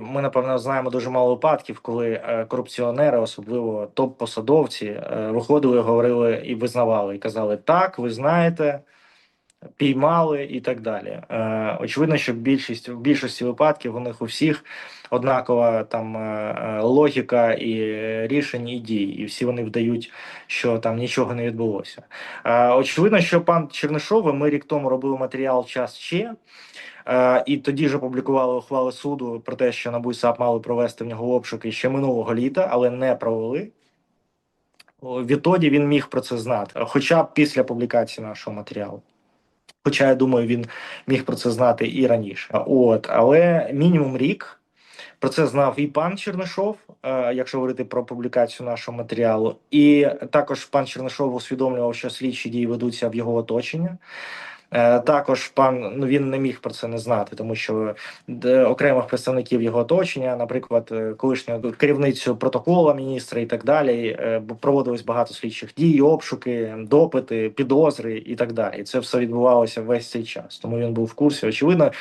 Ми напевно знаємо дуже мало випадків, коли е, корупціонери, особливо топ-посадовці, е, виходили, говорили і визнавали, і казали: так, ви знаєте, піймали і так далі. Е, Очевидно, що більшість в більшості випадків у них у всіх однакова там е, е, логіка і рішень і дій, і всі вони вдають, що там нічого не відбулося. Е, Очевидно, що пан Чернишов, ми рік тому робили матеріал час ще. Е, і тоді ж опублікували ухвали суду про те, що НАБУ САП мали провести в нього обшуки ще минулого літа, але не провели. Відтоді він міг про це знати, хоча б після публікації нашого матеріалу. Хоча я думаю, він міг про це знати і раніше. От, але мінімум рік про це знав і пан Чернишов, е, якщо говорити про публікацію нашого матеріалу, і також пан Чернишов усвідомлював, що слідчі дії ведуться в його оточення. Е, Також пан ну він не міг про це не знати, тому що окремих представників його оточення, наприклад, колишню колишнього керівницю протокола міністра і так далі, е, проводилось багато слідчих дій, обшуки, допити, підозри і так далі. Це все відбувалося весь цей час. Тому він був в курсі. Очевидно,